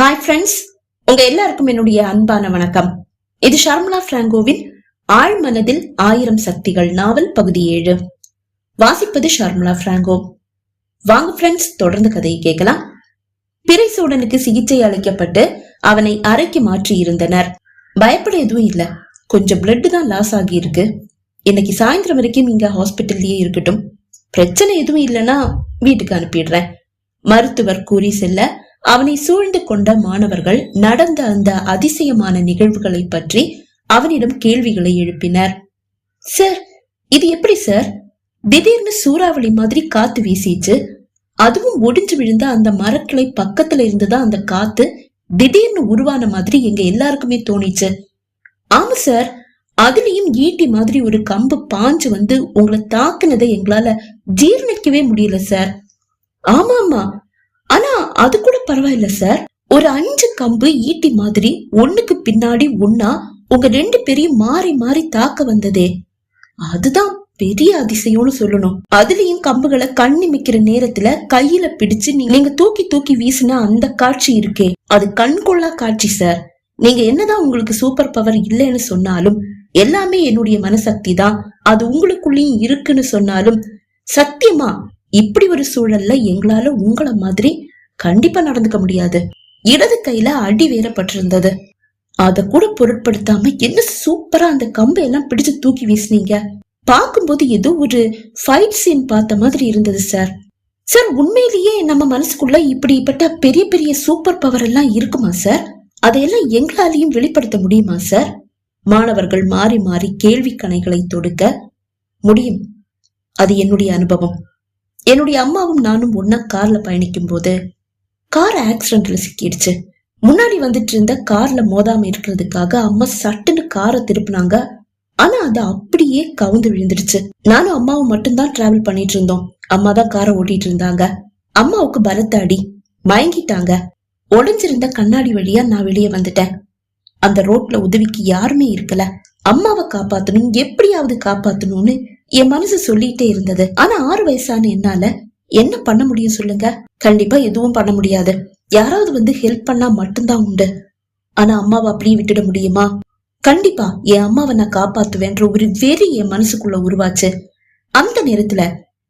Hi friends உங்க எல்லாருக்கும் என்னுடைய அன்பான வணக்கம். இது ஷர்மலா பிராங்கோவின் ஆழ் மனதில் ஆயிரம் சக்திகள் நாவல் பகுதி ஏழு. வாசிப்பது ஷர்மலா பிராங்கோ. வாங்க ஃப்ரெண்ட்ஸ் தொடர்ந்து கதையை கேட்கலாம். பிறைசூடனுக்கு சிகிச்சை அளிக்கப்பட்டு அவனை அறைக்கு மாற்றி இருந்தனர். பயப்பட எதுவும் இல்ல. கொஞ்சம் பிளட் தான் லாஸ் ஆகி இருக்கு இன்னைக்கு சாயந்தரம் வரைக்கும் இங்க ஹாஸ்பிட்டல்லயே இருக்கட்டும். பிரச்சனை எதுவும் இல்லைன்னா வீட்டுக்கு அனுப்பிடுறேன். மருத்துவர் கூறி செல்ல அவனை சூழ்ந்து கொண்ட மாணவர்கள் நடந்த அந்த அதிசயமான நிகழ்வுகளை பற்றி அவனிடம் கேள்விகளை எழுப்பினர். சார் இது எப்படி சார்? திடீர்னு சூறாவளி மாதிரி காத்து வீசிச்சு. அதுவும் ஒடிஞ்சு விழுந்த அந்த மரக்கிளை பக்கத்துல இருந்துதான் அந்த காத்து திடீர்னு உருவான மாதிரி எங்க எல்லாருக்குமே தோணிச்சு. ஆமா சார் அதுலயும் ஈட்டி மாதிரி ஒரு கம்பு பாஞ்சு வந்து உங்களை தாக்குனதை எங்களால ஜீர்ணிக்கவே முடியல சார். ஆமா ஆமா ஆனா அது கூட பரவாயில்ல சார் ஒரு அஞ்சு கம்பு ஈட்டி மாதிரி ஒண்ணுக்கு பின்னாடி ஒன்னா உங்க ரெண்டு பேரையும் மாறி மாறி தாக்க வந்ததே. அதுதான் பெரிய அதிசயம்னு சொல்லணும். அதுலயும் கம்புகளை கண்ணி மிக்கிற நேரத்துல கையில பிடிச்சு நீங்க தூக்கி தூக்கி வீசின அந்த காட்சி இருக்கே. அது கண்கொள்ளா காட்சி சார் நீங்க என்னதான் உங்களுக்கு சூப்பர் பவர் இல்லைன்னு சொன்னாலும் எல்லாமே என்னுடைய மனசக்தி தான். அது உங்களுக்குள்ளேயும் இருக்குன்னு சொன்னாலும் சத்தியமா இப்படி ஒரு சூழல்ல எங்களால உங்கள மாதிரி கண்டிப்பா நடந்துக்க முடியாது. இடது கையில அடி வேறப்பட்டிருந்தது. அத கூட பொருட்படுத்தாம என்ன சூப்பரா அந்த கம்பை எல்லாம் பிடிச்சு தூக்கி வீசுனீங்க? பார்க்கும்போது ஏதோ ஒரு ஃபைட் சீன் பார்த்த மாதிரி இருந்தது சார் சார் உண்மையிலேயே நம்ம மனசுக்குள்ள இப்படிப்பட்ட பெரிய பெரிய சூப்பர் பவர் எல்லாம் இருக்குமா சார் அதையெல்லாம் எங்களாலையும் வெளிப்படுத்த முடியுமா சார் மாணவர்கள் மாறி மாறி கேள்வி கணைகளை தொடுக்க முடியும். அது என்னுடைய அனுபவம். என்னுடைய அம்மாவும் நானும் ஒன்னா கார்ல பயணிக்கும் போது கார் ஆக்சிடென்ட்ல சிக்கிடுச்சு. முன்னாடி வந்துட்டு இருந்த கார்ல மோதாம இருக்கிறதுக்காக அம்மா சட்டுன்னு காரை திருப்பினாங்க. ஆனா அது அப்படியே கவுந்து விழுந்துடுச்சு. நானும் அம்மாவும் மட்டும்தான் டிராவல் பண்ணிட்டு இருந்தோம் அம்மா தான் காரை ஓட்டிட்டு இருந்தாங்க அம்மாவுக்கு பலத்த அடி. மயங்கிட்டாங்க. உடைஞ்சிருந்த கண்ணாடி வழியா நான் வெளியே வந்துட்டேன். அந்த ரோட்ல உதவிக்கு யாருமே இருக்கல. அம்மாவை காப்பாத்தணும் எப்படியாவது காப்பாத்தணும்னு என் மனசு சொல்லிட்டே இருந்தது. ஆனா ஆறு வயசான என்னால என்ன பண்ண முடியும் சொல்லுங்க? கண்டிப்பா எதுவும் பண்ண முடியாது. யாராவது வந்து ஹெல்ப் பண்ணா மட்டும்தான் உண்டு. ஆனா அம்மாவை அப்படியே விட்டுட முடியுமா? கண்டிப்பா என் அம்மாவை நான் காப்பாத்துவேன்ற ஒரு வெறி என் மனசுக்குள்ள உருவாச்சு. அந்த நேரத்துல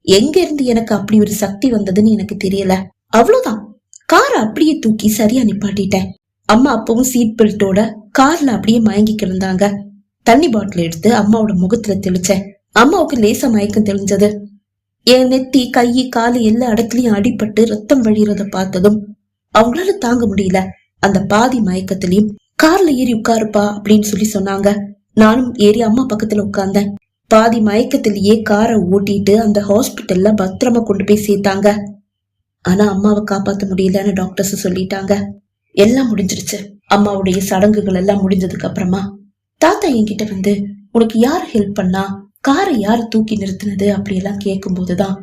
எங்க இருந்து எனக்கு அப்படி ஒரு சக்தி வந்ததுன்னு எனக்கு தெரியல. அவ்வளவுதான். காரை அப்படியே தூக்கி சரியா நிப்பாட்டிட்டேன். அம்மா அப்பவும் சீட் பெல்ட்டோட கார்ல அப்படியே மயங்கி கிடந்தாங்க. தண்ணி பாட்டில் எடுத்து அம்மாவோட முகத்துல தெளிச்சேன். அம்மாவுக்கு லேசா மயக்கம் தெளிஞ்சது. என் நெத்தி கை காலு எல்லா இடத்துலயும் அடிபட்டு ரத்தம் வழியறத பார்த்ததும் அவங்களால தாங்க முடியல. அந்த பாதி மயக்கத்திலையும் கார்ல ஏறி உட்காருப்பா அப்படின்னு சொல்லி சொன்னாங்க. நானும் ஏறி அம்மா பக்கத்துல உட்கார்ந்தேன். பாதி மயக்கத்திலேயே காரை ஓட்டிட்டு அந்த ஹாஸ்பிட்டல்ல பத்திரமா கொண்டு போய் சேர்த்தாங்க. ஆனா அம்மாவை காப்பாத்த முடியலன்னு டாக்டர்ஸ் சொல்லிட்டாங்க. எல்லாம் முடிஞ்சிருச்சு. அம்மாவுடைய சடங்குகள் எல்லாம் முடிஞ்சதுக்கு அப்புறமா தாத்தா என்கிட்ட வந்து உனக்கு யார் ஹெல்ப் பண்ணா? காரை யார் தூக்கி நிறுத்தினது அப்படியெல்லாம் கேட்கும்போது தான்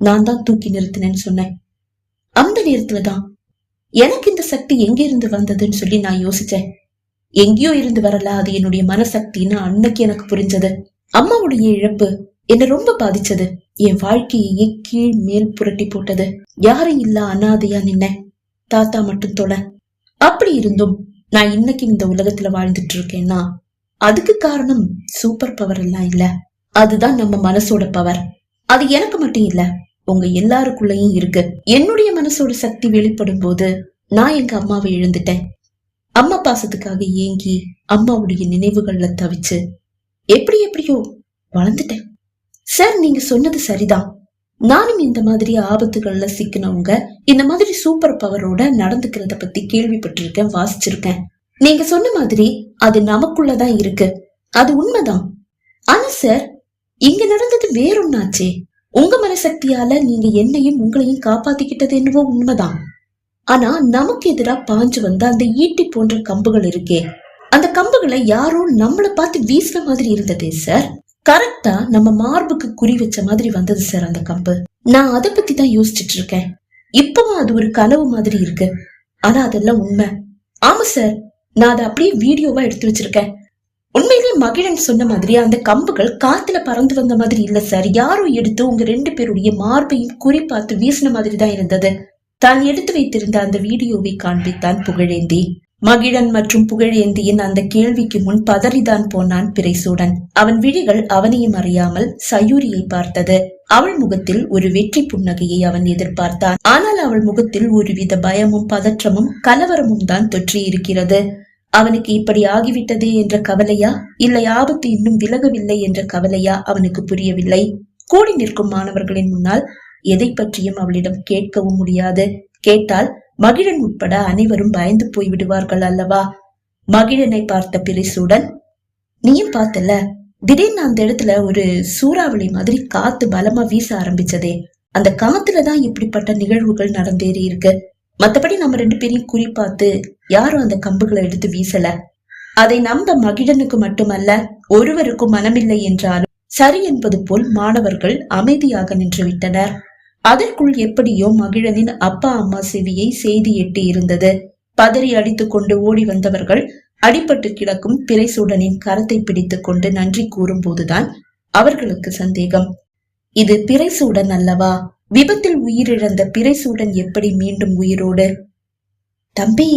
நான் தான் தூக்கி நிறுத்தினேன்னு சொன்னேன். அந்த நேரத்துலதான் எனக்கு இந்த சக்தி எங்க இருந்து வந்ததுன்னு சொல்லி நான் யோசிச்சேன். எங்கேயோ இருந்து வரல அது என்னுடைய மனசக்தின்னு அன்னைக்கு எனக்கு புரிஞ்சது. அம்மாவுடைய இழப்பு என்னை ரொம்ப பாதிச்சது. என் வாழ்க்கையை கீழ் மேல் புரட்டி போட்டது. யாரும் இல்ல அனாதையா நின்ன தாத்தா மட்டும் தொலை. அப்படி இருந்தும் நான் இன்னைக்கு இந்த உலகத்துல வாழ்ந்துட்டு இருக்கேன்னா அதுக்கு காரணம் சூப்பர் பவர் எல்லாம் இல்ல. அதுதான் நம்ம மனசோட பவர் அது எனக்கு மட்டும் இல்ல உங்க எல்லாருக்குள்ளயும் இருக்கு. என்னுடைய மனசோட சக்தி வெளிப்படும் போது நான் எங்க அம்மாவை இழந்துட்டேன். அம்மா பாசத்துக்காக ஏங்கி அம்மாவுடைய நினைவுகள்ல தவிச்சு எப்படி எப்படியோ வளர்ந்துட்டேன். சார் நீங்க சொன்னது சரிதான். நானும் இந்த மாதிரி ஆபத்துகள்ல சிக்கினவங்க இந்த மாதிரி சூப்பர் பவரோட நடந்துக்கிறத பத்தி கேள்விப்பட்டிருக்கேன் வாசிச்சிருக்கேன். நீங்க சொன்ன மாதிரி அது நமக்குள்ளதான் இருக்கு. அது உண்மைதான். ஆனா சார் இங்க நடந்தது வேறொன்னாச்சே. உங்க மனசக்தியால நீங்க என்னையும் உங்களையும் காப்பாத்திக்கிட்டது என்னவோ உண்மைதான். ஆனா நமக்கு எதிரா பாஞ்சு வந்த அந்த ஈட்டி போன்ற கம்புகள் இருக்கே. அந்த கம்புகளை யாரோ நம்மள பார்த்து வீசுற மாதிரி இருந்ததே சார் கரெக்டா நம்ம மார்புக்கு குறி வச்ச மாதிரி வந்தது சார் அந்த கம்பு. நான் அதை பத்தி தான் யோசிச்சுட்டு இருக்கேன் இப்பவும் அது ஒரு கனவு மாதிரி இருக்கு. ஆனா அதெல்லாம் உண்மை. ஆமா சார் நான் அதை அப்படியே வீடியோவா எடுத்து வச்சிருக்கேன். உண்மையிலேயே மகிழன் சொன்ன மாதிரி அந்த கம்புகள் காத்துல பறந்து வந்த மாதிரி இல்ல சார் யாரோ எடுத்து உங்க ரெண்டு பேருடைய மார்பையும் குறி பார்த்து வீசின மாதிரி தான் இருந்தது. தான் எடுத்து வைத்திருந்த அந்த வீடியோவை காண்பித்தான் புகழேந்தி. மகிழன் மற்றும் புகழேந்தியின் அந்த கேள்விக்கு முன் பதறிதான் போனான் பிரைசூடன் அவன் விழிகள் அவனையும் அறியாமல் சயூரியை பார்த்தது. அவள் முகத்தில் ஒரு வெற்றி புன்னகையை அவன் எதிர்பார்த்தான். ஆனால் அவள் முகத்தில் ஒருவித பயமும் பதற்றமும் கலவரமும் தான் தொற்றி இருக்கிறது அவனுக்கு இப்படி ஆகிவிட்டதே என்ற கவலையா? இல்லை ஆபத்து இன்னும் விலகவில்லை என்ற கவலையா? அவனுக்கு புரியவில்லை. கூடி நிற்கும் மாணவர்களின் முன்னால் எதை பற்றியும் அவளிடம் கேட்கவும் முடியாது. கேட்டால் மகிழன் உட்பட அனைவரும் பயந்து போய் விடுவார்கள் அல்லவா? மகிழனை பார்த்த பிரிசூடன் நீயும் பார்த்தல திடீர்னு அந்த இடத்துல ஒரு சூறாவளி மாதிரி காத்து பலமா வீச ஆரம்பிச்சதே. அந்த காத்துலதான் இப்படிப்பட்ட நிகழ்வுகள் நடந்தேறி இருக்கு. மத்தபடி நம்ம ரெண்டு பேரையும் குறிப்பாத்து யாரும் அந்த கம்புகளை எடுத்து வீசல. அதை நம்ப மகிழனுக்கு மட்டுமல்ல ஒருவருக்கும் மனமில்லை என்றாலும் சரி என்பது போல் மாணவர்கள் அமைதியாக நின்று விட்டனர். அதற்குள் எப்படியோ மகிழனின் அப்பா அம்மா செவியை செய்தி எட்டி இருந்தது. பதறி அடித்துக் கொண்டு ஓடி வந்தவர்கள் அடிபட்டு கிடக்கும் பிறைசூடனின் கரத்தை பிடித்துக் கொண்டு நன்றி கூறும் போதுதான் அவர்களுக்கு சந்தேகம். இது பிறைசூடன் அல்லவா? விபத்தில் உயிரிழந்த பிறைசூடன் எப்படி மீண்டும் உயிரோடு? தம்பி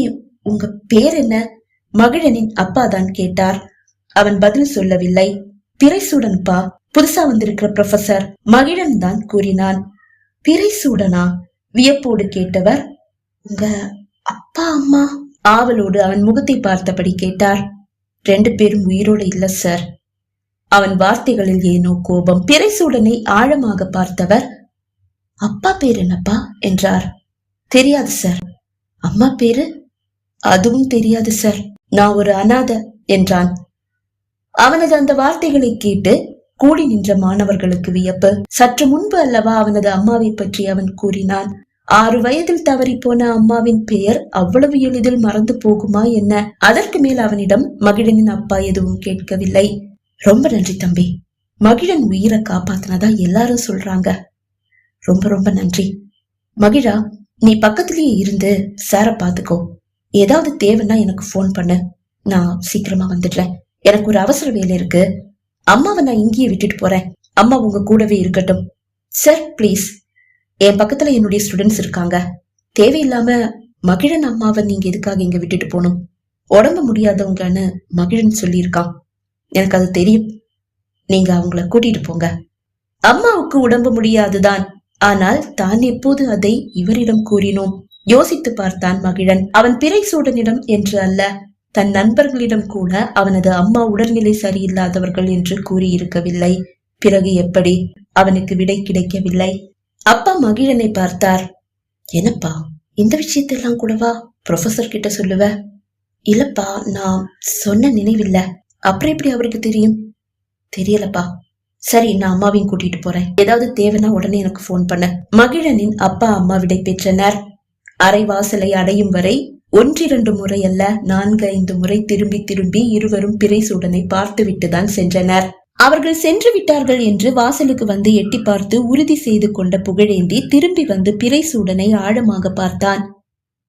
உங்க பேர் என்ன? மகிழனின் அப்பா தான் கேட்டார். அவன் பதில் சொல்லவில்லை. பிறைசூடன் பா புதுசா வந்திருக்கிற ப்ரொஃபசர் மகிழன் தான் கூறினான். பிறைசூடனா வியப்போடு கேட்டவர் உங்க அப்பா அம்மா. ஆவலோடு அவன் முகத்தை பார்த்தபடி கேட்டார். ரெண்டு பேரும் உயிரோடு இல்ல சார் அவன் வார்த்தைகளில் ஏனோ கோபம் பிறைசூடனை ஆழமாக பார்த்தவர் அப்பா பேர் என்னப்பா? என்றார். தெரியாது சார் அம்மா பேரு? அதுவும் தெரியாது சார் நான் ஒரு அனாதை என்றான். அவனது அந்த வார்த்தைகளை கேட்டு கூடி நின்ற மாணவர்களுக்கு வியப்பு. சற்று முன்பு அல்லவா அவனது அம்மாவை பற்றி அவன் கூறினான். ஆறு வயதில் தவறி போன அம்மாவின் பெயர் அவ்வளவு எளிதில் மறந்து போகுமா என்ன? அதற்கு மேல் அவனிடம் மகிழனின் அப்பா எதுவும் கேட்கவில்லை. ரொம்ப நன்றி தம்பி. மகிழன் உயிரை காப்பாத்தினதா எல்லாரும் சொல்றாங்க. ரொம்ப ரொம்ப நன்றி. மகிழா நீ பக்கத்துலயே இருந்து சார பாத்துக்கோ ஏதாவது தேவைன்னா எனக்கு ஃபோன் பண்ணு. நான் சீக்கிரமா வந்துடுறேன். எனக்கு ஒரு அவசர வேலை இருக்கு. அம்மாவை நான் இங்கேயே விட்டுட்டு போறேன். அம்மா உங்க கூடவே இருக்கட்டும். சார் ப்ளீஸ் என் பக்கத்துல என்னுடைய ஸ்டூடெண்ட்ஸ் இருக்காங்க. தேவையில்லாம மகிழன் அம்மாவை நீங்க எதுக்காக இங்க விட்டுட்டு போகணும்? உடம்பு முடியாதவங்கன்னு மகிழன் சொல்லியிருக்கான். எனக்கு அது தெரியும். நீங்க அவங்கள கூட்டிட்டு போங்க. அம்மாவுக்கு உடம்பு முடியாதுதான். ஆனால் தான் எப்போது அதை இவரிடம் கூறினோம்? யோசித்து பார்த்தான் மகிழன். அவன் பிறை சூடனிடம் என்று அல்ல தன் நண்பர்களிடம் கூட அவனது அம்மா உடல்நிலை சரியில்லாதவர்கள் என்று கூறியிருக்கவில்லை. பிறகு எப்படி? அவனுக்கு விடை கிடைக்கவில்லை. அப்பா மகிழனை பார்த்தார். என்னப்பா இந்த விஷயத்தெல்லாம் கூடவா? ப்ரொஃபசர் கிட்ட சொல்லுவ? இல்லப்பா நான் சொன்ன நினைவில்ல. அப்புறம் எப்படி அவருக்கு தெரியும்? தெரியலப்பா சரி நான் அம்மாவையும் கூட்டிட்டு போறேன். ஏதாவது தேவைன்னா உடனே எனக்கு போன் பண்ண. மகிழனின் அப்பா அம்மா விடை பெற்றனர் அரை வாசலை அடையும் வரை ஒன்றிரண்டு முறை அல்ல நான்கு ஐந்து முறை திரும்பி திரும்பி இருவரும் பிறைசூடனை பார்த்துவிட்டுதான் சென்றனர். அவர்கள் சென்று விட்டார்கள் என்று வாசலுக்கு வந்து எட்டி பார்த்து உறுதி செய்து கொண்ட புகழேந்தி திரும்பி வந்து பிறைசூடனை ஆழமாக பார்த்தான்.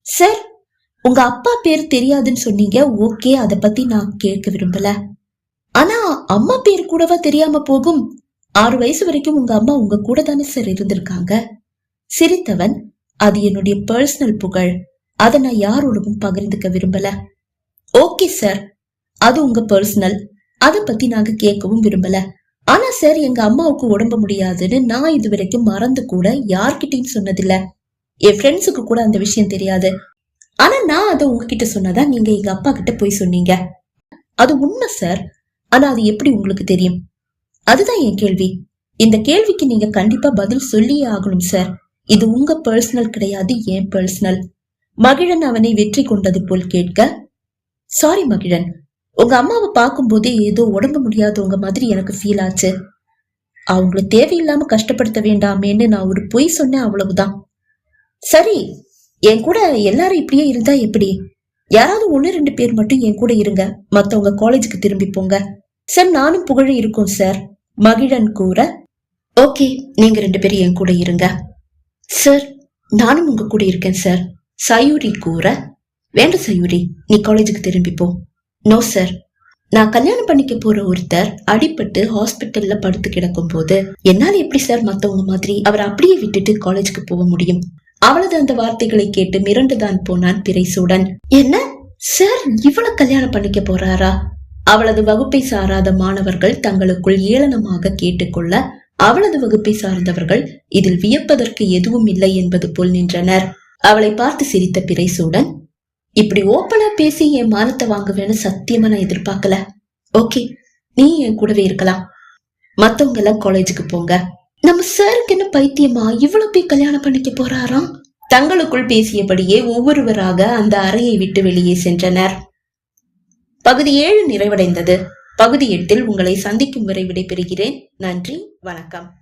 சார் உங்க அப்பா பேர் தெரியாதுன்னு சொன்னீங்க. ஓகே அத பத்தி நான் கேட்க விரும்பல. ஆனா அம்மா பேர் கூடவா தெரியாம போகும்? ஆறு வயசு வரைக்கும் உங்க அம்மா உங்க கூட தானே சார் இருந்திருக்காங்க? சிரித்தவன் அது என்னுடைய பர்சனல் புகழ். அதை நான் யாரோடவும் பகிர்ந்துக்க விரும்பல. ஓகே சார் அது உங்க பர்சனல் அத பத்தி நாங்க கேட்கவும் விரும்பல. ஆனா சார் எங்க அம்மாவுக்கு உடம்பு முடியாதுன்னு நான் இது வரைக்கும் மறந்து கூட யார்கிட்டயும் சொன்னதில்ல. என் ஃப்ரெண்ட்ஸுக்கு கூட அந்த விஷயம் தெரியாது. ஆனா நான் அதை உங்ககிட்ட சொன்னதா நீங்க எங்க அப்பா கிட்ட போய் சொன்னீங்க? அது உண்மை சார் ஆனா அது எப்படி உங்களுக்கு தெரியும்? அதுதான் என் கேள்வி. இந்த கேள்விக்கு நீங்க கண்டிப்பா பதில் சொல்லியே ஆகணும் சார் இது உங்க பர்சனல் கிடையாது என் பர்சனல் மகிழன் அவனை வெற்றி கொண்டது போல் கேட்க சாரி மகிழன். உங்க அம்மாவை பார்க்கும்போதே ஏதோ உடம்பு முடியாதவங்க மாதிரி எனக்கு ஃபீல் ஆச்சு. அவங்கள தேவையில்லாம கஷ்டப்படுத்த வேண்டாமேன்னு நான் ஒரு பொய் சொன்னேன் அவ்வளவுதான். சரி என் கூட எல்லாரும் இப்படியே இருந்தா எப்படி? யாராவது ஒண்ணு ரெண்டு பேர் மட்டும் என் கூட இருங்க. மத்தவங்க காலேஜுக்கு திரும்பி போங்க. சார் நானும் புகழ இருக்கோம் சார் மகிழன் கூற ஓகே நீங்க ரெண்டு பேரும் என் கூட இருங்க. சார் நானும் உங்க கூட இருக்கேன் சார் சயூரி கூற வேண்டாம் சயூரி நீ காலேஜுக்கு திரும்பி போ. நோ சார் நான் கல்யாணம் பண்ணிக்க போற ஒருத்தர் அடிபட்டு ஹாஸ்பிட்டல்ல படுத்து கிடக்கும் போது என்னால எப்படி சார் மத்தவங்க மாதிரி அவரை அப்படியே விட்டுட்டு காலேஜுக்கு போக முடியும்? அவளது அந்த வார்த்தைகளை கேட்டு மிரண்டுதான் போனான் பிறைசூடன். என்ன? சார் இவளை கல்யாணம் பண்ணிக்க போறாரா? அவளது வகுப்பை சாராத மாணவர்கள் தங்களுக்குள் ஏளனமாக கேட்டுக்கொள்ள அவளது வகுப்பை சார்ந்தவர்கள் இதில் வியப்பதற்கு எதுவும் இல்லை என்பது போல் நின்றனர். அவளை பார்த்து சிரித்த பிறைசூடன் இப்படி ஓப்பனா பேசி என் மானத்தை வாங்குவேன்னு சத்தியமா நான் எதிர்பார்க்கல. ஓகே நீ என் கூடவே இருக்கலாம். மத்தவங்க எல்லாம் காலேஜுக்கு போங்க. நம்ம சாருக்கு என்ன பைத்தியமா? இவ்வளவு போய் கல்யாணம் பண்ணிக்க போறாராம் தங்களுக்குள் பேசியபடியே ஒவ்வொருவராக அந்த அறையை விட்டு வெளியே சென்றனர். பகுதி ஏழு நிறைவடைந்தது. பகுதி எட்டில் உங்களை சந்திக்கும் வரை விடைபெறுகிறேன். நன்றி வணக்கம்.